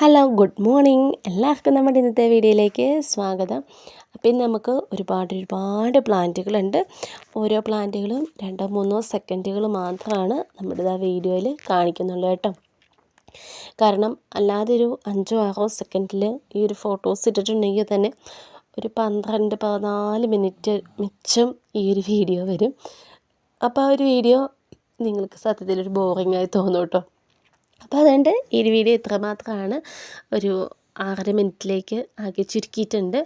Hello good morning. എല്ലാവർക്കും നമ്മുടെ ഇന്നത്തെ വീഡിയോയിലേക്ക് സ്വാഗതം. അപ്പം ഇന്ന് നമുക്ക് ഒരുപാട് ഒരുപാട് പ്ലാന്റുകളുണ്ട്. ഓരോ പ്ലാന്റുകളും രണ്ടോ മൂന്നോ സെക്കൻഡുകൾ മാത്രമാണ് നമ്മുടെ ആ വീഡിയോയിൽ കാണിക്കുന്നുള്ളൂ കേട്ടോ. കാരണം അല്ലാതെ ഒരു അഞ്ചോ ആറോ സെക്കൻഡിൽ ഈ ഒരു ഫോട്ടോസ് ഇട്ടിട്ടുണ്ടെങ്കിൽ തന്നെ ഒരു പന്ത്രണ്ട് പതിനാല് മിനിറ്റ് മിച്ചം ഈ ഒരു വീഡിയോ വരും. അപ്പോൾ ആ ഒരു വീഡിയോ നിങ്ങൾക്ക് സത്യത്തിൽ ഒരു ബോറിംഗ് ആയി തോന്നും കേട്ടോ. അപ്പോൾ അതുകൊണ്ട് ഈ വീഡിയോ ഇത്രമാത്രമാണ്. ഒരു ആറര മിനിറ്റിലേക്ക് ആക്കി ചുരുക്കിയിട്ടുണ്ട്.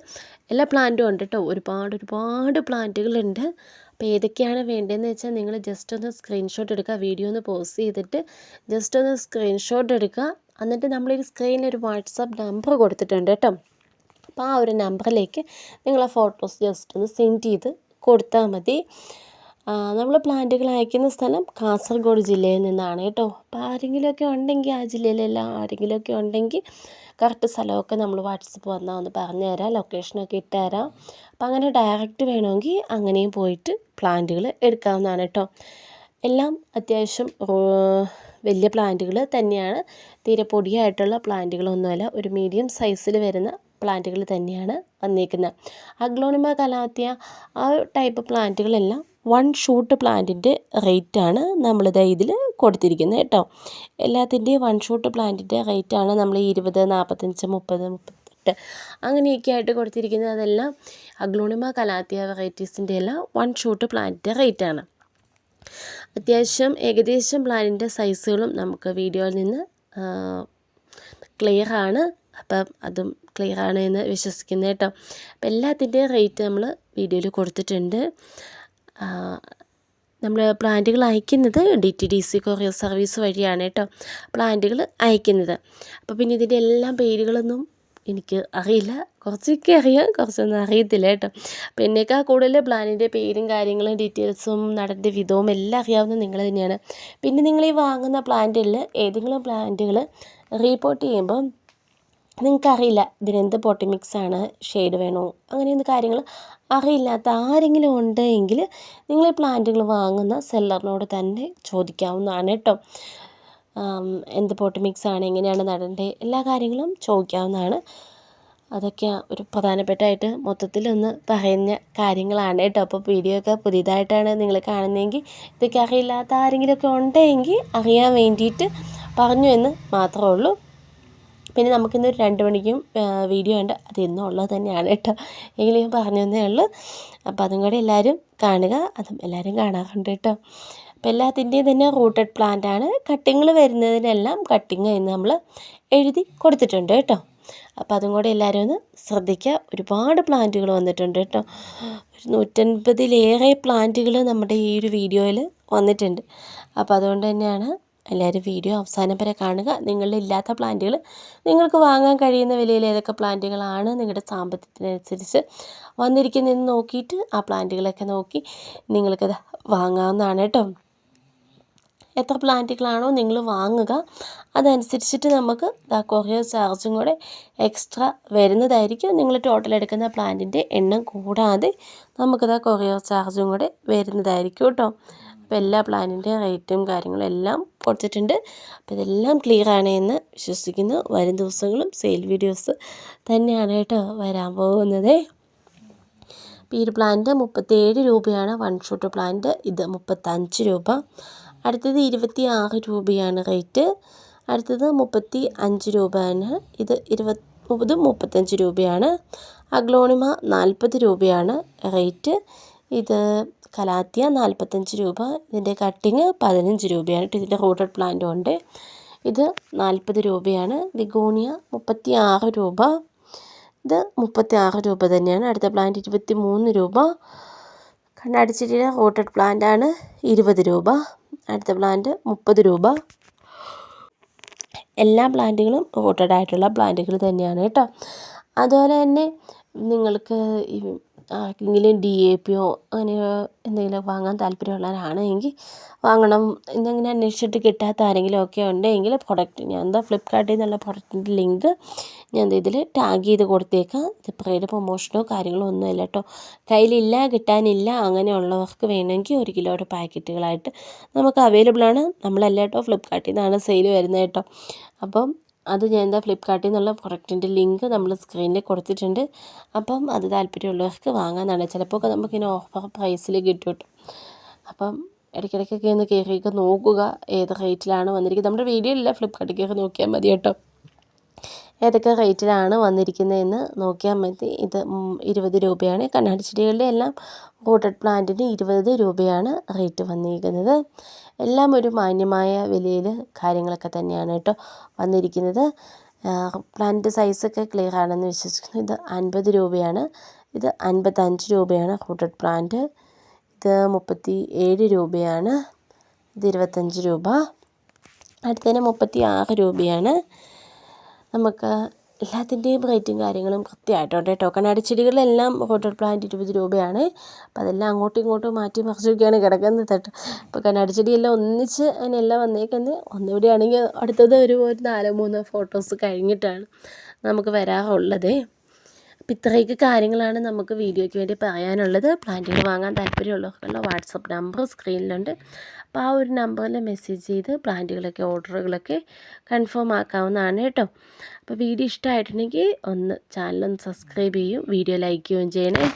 എല്ലാ പ്ലാന്റും ഉണ്ട് കേട്ടോ. ഒരുപാട് ഒരുപാട് പ്ലാന്റുകളുണ്ട്. അപ്പോൾ ഏതൊക്കെയാണ് വേണ്ടതെന്ന് വെച്ചാൽ നിങ്ങൾ ജസ്റ്റ് ഒന്ന് സ്ക്രീൻഷോട്ട് എടുക്കുക. വീഡിയോ ഒന്ന് പോസ് ചെയ്തിട്ട് ജസ്റ്റ് ഒന്ന് സ്ക്രീൻഷോട്ട് എടുക്കുക. എന്നിട്ട് നമ്മളൊരു സ്ക്രീനിൽ ഒരു വാട്സാപ്പ് നമ്പർ കൊടുത്തിട്ടുണ്ട് കേട്ടോ. അപ്പോൾ ആ ഒരു നമ്പറിലേക്ക് നിങ്ങൾ ആ ഫോട്ടോസ് ജസ്റ്റ് ഒന്ന് സെൻഡ് ചെയ്ത് കൊടുത്താൽ മതി. നമ്മൾ പ്ലാന്റുകൾ അയക്കുന്ന സ്ഥലം കാസർഗോഡ് ജില്ലയിൽ നിന്നാണ് കേട്ടോ. അപ്പോൾ ആരെങ്കിലുമൊക്കെ ഉണ്ടെങ്കിൽ ആ ജില്ലയിലെല്ലാം ആരെങ്കിലുമൊക്കെ ഉണ്ടെങ്കിൽ കറക്റ്റ് സ്ഥലമൊക്കെ നമ്മൾ വാട്സപ്പ് വന്നാൽ ഒന്ന് പറഞ്ഞു തരാം ലൊക്കേഷനൊക്കെ ഇട്ട് തരാം. അപ്പം അങ്ങനെ ഡയറക്റ്റ് വേണമെങ്കിൽ അങ്ങനെയും പോയിട്ട് പ്ലാന്റുകൾ എടുക്കാവുന്നതാണ് കേട്ടോ. എല്ലാം അത്യാവശ്യം വലിയ പ്ലാന്റുകൾ തന്നെയാണ്. തീരെ പൊടിയായിട്ടുള്ള പ്ലാന്റുകളൊന്നുമല്ല ഒരു മീഡിയം സൈസിൽ വരുന്ന പ്ലാന്റുകൾ തന്നെയാണ് വന്നിരിക്കുന്നത് അഗ്ലോണിമ കലാത്തിയ ആ ടൈപ്പ് പ്ലാന്റുകളെല്ലാം വൺ ഷൂട്ട് പ്ലാന്റിന്റെ റേറ്റാണ് നമ്മളിത് ഇതിൽ കൊടുത്തിരിക്കുന്നത് കേട്ടോ. എല്ലാത്തിന്റെയും വൺ ഷൂട്ട് പ്ലാന്റിന്റെ റേറ്റാണ് നമ്മൾ ഇരുപത് നാൽപ്പത്തഞ്ച് മുപ്പത് മുപ്പത്തെട്ട് അങ്ങനെയൊക്കെ ആയിട്ട് കൊടുത്തിരിക്കുന്നത്. അതെല്ലാം അഗ്ലോണിമ കലാത്തിയ വെറൈറ്റീസിന്റെ എല്ലാം വൺ ഷൂട്ട് പ്ലാന്റിന്റെ റേറ്റാണ് അത്യാവശ്യം ഏകദേശം പ്ലാനിന്റെ സൈസുകളും നമുക്ക് വീഡിയോയിൽ നിന്ന് ക്ലിയർ ആണ്. അപ്പം അതും ക്ലിയർ ആണ് എന്ന് വിശ്വസിക്കുന്നു കേട്ടോ. അപ്പം എല്ലാത്തിന്റെയും റേറ്റ് നമ്മൾ വീഡിയോയിൽ കൊടുത്തിട്ടുണ്ട്. നമ്മൾ പ്ലാന്റുകൾ അയക്കുന്നത് D T D C courier service വഴിയാണ് കേട്ടോ പ്ലാന്റുകൾ അയക്കുന്നത്. അപ്പോൾ പിന്നെ ഇതിന്റെ എല്ലാ പേരുകളൊന്നും എനിക്ക് അറിയില്ല. കുറച്ചൊക്കെ അറിയാം കുറച്ചൊന്നും അറിയത്തില്ല കേട്ടോ. അപ്പോൾ എന്നേക്കാൾ കൂടുതൽ പ്ലാനിന്റെ പേരും കാര്യങ്ങളും ഡീറ്റെയിൽസും നടന്റെ വിധവും എല്ലാം അറിയാവുന്ന നിങ്ങൾ തന്നെയാണ്. പിന്നെ നിങ്ങൾ ഈ വാങ്ങുന്ന പ്ലാന്റിൽ ഏതെങ്കിലും പ്ലാന്റുകൾ റീപോർട്ട് ചെയ്യുമ്പം നിങ്ങൾക്കറിയില്ല ഇതിനെന്ത് പോട്ടി മിക്സാണ് ഷെയ്ഡ് വേണോ അങ്ങനെയൊന്നും കാര്യങ്ങൾ അറിയില്ലാത്ത ആരെങ്കിലും ഉണ്ടെങ്കിൽ നിങ്ങൾ ഈ പ്ലാന്റുകൾ വാങ്ങുന്ന സെല്ലറിനോട് തന്നെ ചോദിക്കാവുന്നതാണ് കേട്ടോ. എന്ത് പോട്ടി മിക്സാണ് എങ്ങനെയാണ് നടേണ്ടത് എല്ലാ കാര്യങ്ങളും ചോദിക്കാവുന്നതാണ്. അതൊക്കെ ഒരു പ്രധാനപ്പെട്ടായിട്ട് മൊത്തത്തിലൊന്ന് പറയുന്ന കാര്യങ്ങളാണ് കേട്ടോ. അപ്പോൾ വീഡിയോ ഒക്കെ പുതിയതായിട്ടാണ് നിങ്ങൾ കാണുന്നതെങ്കിൽ ഇതൊക്കെ അറിയില്ലാത്ത ആരെങ്കിലുമൊക്കെ ഉണ്ടെങ്കിൽ അറിയാൻ വേണ്ടിയിട്ട് പറഞ്ഞു എന്ന് മാത്രമേ ഉള്ളൂ. പിന്നെ നമുക്കിന്നൊരു രണ്ട് മണിക്കും വീഡിയോ ഉണ്ട്. അത് എന്നും ഉള്ളത് തന്നെയാണ് കേട്ടോ. എങ്കിലും ഞാൻ പറഞ്ഞു തന്നേ ഉള്ളൂ. അപ്പോൾ അതും കൂടെ എല്ലാവരും കാണുക. അതും എല്ലാവരും കാണാറുണ്ട് കേട്ടോ. അപ്പോൾ എല്ലാത്തിന്റെയും തന്നെ റൂട്ടഡ് പ്ലാന്റ് ആണ്. കട്ടിങ്ങൾ വരുന്നതിനെല്ലാം കട്ടിങ് എന്ന് നമ്മൾ എഴുതി കൊടുത്തിട്ടുണ്ട് കേട്ടോ. അപ്പോൾ അതും കൂടെ എല്ലാവരും ഒന്ന് ശ്രദ്ധിക്കുക. ഒരുപാട് പ്ലാന്റുകൾ വന്നിട്ടുണ്ട് കേട്ടോ. ഒരു നൂറ്റൻപതിലേറെ പ്ലാന്റുകൾ നമ്മുടെ ഈ ഒരു വീഡിയോയിൽ വന്നിട്ടുണ്ട്. അപ്പോൾ അതുകൊണ്ട് തന്നെയാണ് എല്ലാവരും വീഡിയോ അവസാനം വരെ കാണുക. നിങ്ങളുടെ ഇല്ലാത്ത പ്ലാന്റുകൾ നിങ്ങൾക്ക് വാങ്ങാൻ കഴിയുന്ന വിലയിൽ ഏതൊക്കെ പ്ലാന്റുകളാണ് നിങ്ങളുടെ സാമ്പത്തികത്തിനനുസരിച്ച് വന്നിരിക്കുന്നതെന്ന് നോക്കിയിട്ട് ആ പ്ലാന്റുകളൊക്കെ നോക്കി നിങ്ങൾക്കത് വാങ്ങാവുന്നതാണ് കേട്ടോ. എത്ര പ്ലാന്റുകളാണോ നിങ്ങൾ വാങ്ങുക അതനുസരിച്ചിട്ട് നമുക്ക് കൊറിയർ ചാർജും കൂടെ എക്സ്ട്രാ വരുന്നതായിരിക്കും. നിങ്ങൾ ടോട്ടൽ എടുക്കുന്ന പ്ലാന്റിന്റെ എണ്ണം കൂടാതെ നമുക്കത് കൊറിയർ ചാർജും കൂടെ വരുന്നതായിരിക്കും കേട്ടോ. അപ്പോൾ എല്ലാ പ്ലാനിന്റെ റേറ്റും കാര്യങ്ങളും എല്ലാം കൊടുത്തിട്ടുണ്ട്. അപ്പോൾ ഇതെല്ലാം ക്ലിയർ ആണ് എന്ന് വിശ്വസിക്കുന്നു. വരും ദിവസങ്ങളും സെയിൽ വീഡിയോസ് തന്നെയാണ് കേട്ടോ വരാൻ പോകുന്നത്. അപ്പോൾ ഈ ഒരു പ്ലാന്റ് മുപ്പത്തേഴ് രൂപയാണ്. വൺ ഷോട്ട് പ്ലാന്റ് ഇത് മുപ്പത്തഞ്ച് രൂപ. അടുത്തത് ഇരുപത്തി ആറ് രൂപയാണ് റേറ്റ് അടുത്തത് മുപ്പത്തി അഞ്ച് രൂപയാണ്. ഇത് ഇരുപത് മുപ്പത് മുപ്പത്തഞ്ച് രൂപയാണ്. അഗ്ലോണിമ നാൽപ്പത് രൂപയാണ് റേറ്റ് ഇത് കലാത്തിയ നാൽപ്പത്തഞ്ച് രൂപ. ഇതിന്റെ കട്ടിങ് പതിനഞ്ച് രൂപയാണ് ഇതിന്റെ റൂട്ടഡ് പ്ലാന്റും ഉണ്ട്. ഇത് നാൽപ്പത് രൂപയാണ്. വിഗോണിയ മുപ്പത്തി ആറ് രൂപ. ഇത് മുപ്പത്തി ആറ് രൂപ തന്നെയാണ്. അടുത്ത പ്ലാന്റ് ഇരുപത്തി മൂന്ന് രൂപ. കണ്ണാടിച്ചെടിയുടെ പ്ലാന്റ് ആണ് ഇരുപത് രൂപ. അടുത്ത പ്ലാന്റ് മുപ്പത് രൂപ. എല്ലാ പ്ലാന്റുകളും റൂട്ടഡ് ആയിട്ടുള്ള പ്ലാന്റുകൾ തന്നെയാണ് കേട്ടോ. അതുപോലെ തന്നെ നിങ്ങൾക്ക് ആർക്കെങ്കിലും ഡി എ പിയോ അങ്ങനെ എന്തെങ്കിലും വാങ്ങാൻ താല്പര്യമുള്ളവരാണ് എങ്കിൽ വാങ്ങണം. എന്നിങ്ങനെ അന്വേഷിച്ചിട്ട് കിട്ടാത്ത ആരെങ്കിലും ഒക്കെ ഉണ്ടെങ്കിൽ പ്രൊഡക്റ്റ് ഞാൻ എന്താ ഫ്ലിപ്പ്കാർട്ടിൽ നിന്നുള്ള പ്രൊഡക്റ്റിന്റെ ലിങ്ക് ഞാൻ ഇതിൽ ടാഗ് ചെയ്ത് കൊടുത്തേക്കാം. ഇത് പ്രൊമോഷനോ കാര്യങ്ങളോ ഒന്നുമില്ല കേട്ടോ കയ്യിലില്ല കിട്ടാനില്ല അങ്ങനെയുള്ളവർക്ക് വേണമെങ്കിൽ ഒരു കിലോയുടെ പാക്കറ്റുകളായിട്ട് നമുക്ക് അവൈലബിൾ ആണ്. നമ്മളല്ല കേട്ടോ ഫ്ലിപ്പ്കാർട്ടിൽ നിന്നാണ് സെയിൽ വരുന്നത് കേട്ടോ അപ്പം അത് ഞാൻ എന്താ ഫ്ലിപ്കാർട്ടിൽ നിന്നുള്ള പ്രൊഡക്റ്റിന്റെ ലിങ്ക് നമ്മൾ സ്ക്രീനിൽ കൊടുത്തിട്ടുണ്ട്. അപ്പം അത് താല്പര്യമുള്ളവർക്ക് വാങ്ങാനാണ്. ചിലപ്പോൾ നമുക്കിങ്ങനെ ഓഫർ പ്രൈസിൽ കേട്ടോ അപ്പം ഇടയ്ക്കിടയ്ക്കൊക്കെ ഒന്ന് കയറിയൊക്കെ നോക്കുക. ഏത് റേറ്റിലാണ് വന്നിരിക്കുന്നത്. നമ്മുടെ വീഡിയോ ഇല്ല. ഫ്ലിപ്കാർട്ടിൽ കയറി നോക്കിയാൽ മതി കേട്ടോ ഏതൊക്കെ റേറ്റിലാണ് വന്നിരിക്കുന്നതെന്ന് നോക്കിയാൽ മതി. ഇത് ഇരുപത് രൂപയാണ്. കണ്ണാടി ചെടികളുടെ എല്ലാം പോട്ടഡ് പ്ലാന്റിന് ഇരുപത് രൂപയാണ് റേറ്റ് വന്നിരിക്കുന്നത്. എല്ലാം ഒരു മാന്യമായ വിലയിൽ കാര്യങ്ങളൊക്കെ തന്നെയാണ് കേട്ടോ വന്നിരിക്കുന്നത്. പ്ലാന്റ് സൈസൊക്കെ ക്ലിയർ ആണെന്ന് വിശ്വസിക്കുന്നു. ഇത് അൻപത് രൂപയാണ്. ഇത് അൻപത്തഞ്ച് രൂപയാണ് റൂട്ടഡ് പ്ലാന്റ്. ഇത് മുപ്പത്തി ഏഴ് രൂപയാണ്. ഇത് ഇരുപത്തഞ്ച് രൂപ. അടുത്തതിന് മുപ്പത്തി ആറ് രൂപയാണ്. നമുക്ക് എല്ലാത്തിന്റെയും റേറ്റും കാര്യങ്ങളും കൃത്യമായിട്ടുണ്ട് കേട്ടോ. കണ്ണാടി ചെടികളിലെല്ലാം ഹോട്ടൽ പ്ലാന്റ് ഇരുപത് രൂപയാണ്. അപ്പോൾ അതെല്ലാം അങ്ങോട്ടും ഇങ്ങോട്ടും മാറ്റി മറിച്ചൊക്കെയാണ് കിടക്കുന്നത് കേട്ടോ. അപ്പോൾ കണ്ണാടി ചെടിയെല്ലാം ഒന്നിച്ച് അതിനെല്ലാം വന്നേക്കുന്നത് ഒന്നിവിടെയാണെങ്കിൽ അടുത്തത് ഒരു ഒരു നാലോ മൂന്നോ ഫോട്ടോസ് കഴിഞ്ഞിട്ടാണ് നമുക്ക് വരാറുള്ളത്. അപ്പോൾ ഇത്രയൊക്കെ കാര്യങ്ങളാണ് നമുക്ക് വീഡിയോയ്ക്ക് വേണ്ടി പറയാനുള്ളത്. പ്ലാന്റുകൾ വാങ്ങാൻ താല്പര്യമുള്ളവർക്കുള്ള വാട്സപ്പ് നമ്പർ സ്ക്രീനിലുണ്ട് അപ്പോൾ ആ ഒരു നമ്പറിൽ മെസ്സേജ് ചെയ്ത് പ്ലാന്റുകളൊക്കെ ഓർഡറുകളൊക്കെ കൺഫേം ആക്കാവുന്നതാണ് കേട്ടോ. അപ്പോൾ വീഡിയോ ഇഷ്ടമായിട്ടുണ്ടെങ്കിൽ ഒന്ന് ചാനലൊന്ന് സബ്സ്ക്രൈബ് ചെയ്യും വീഡിയോ ലൈക്ക് ചെയ്യുകയും ചെയ്യണേ.